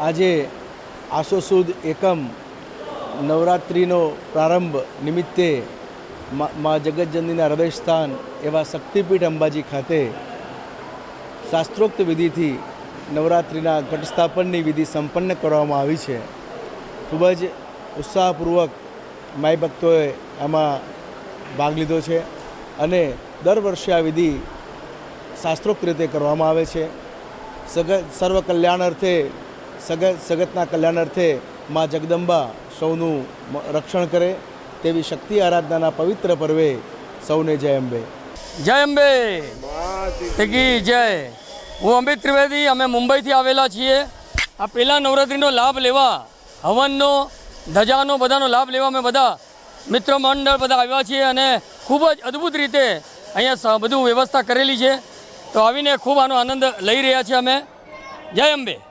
આજે આસો સુદ એકમ નવરાત્રિનો પ્રારંભ નિમિત્તે મા જગતજનનીના હૃદયસ્થાન એવા શક્તિપીઠ અંબાજી ખાતે શાસ્ત્રોક્ત વિધિથી નવરાત્રિના ઘટસ્થાપનની વિધિ સંપન્ન કરવામાં આવી છે. ખૂબ જ ઉત્સાહપૂર્વક માય ભક્તોએ આમાં ભાગ લીધો છે અને દર વર્ષે આ વિધિ શાસ્ત્રોક્ત રીતે કરવામાં આવે છે. સગ સર્વ કલ્યાણ અર્થે સગત સગતના કલ્યાણ અર્થે મા જગદંબા સૌનું રક્ષણ કરે તેવી શક્તિ આરાધનાના પવિત્ર પર્વે સૌને જય અંબે. જય અંબે. કી જય. હું અમિત ત્રિવેદી, અમે મુંબઈથી આવેલા છીએ. આ પહેલાં નવરાત્રિનો લાભ લેવા, હવનનો, ધજાનો બધાનો લાભ લેવા અમે બધા મિત્ર મંડળ બધા આવ્યા છીએ અને ખૂબ જ અદ્ભુત રીતે અહીંયા બધું વ્યવસ્થા કરેલી છે. તો આવીને ખૂબ આનો આનંદ લઈ રહ્યા છીએ અમે. જય અંબે.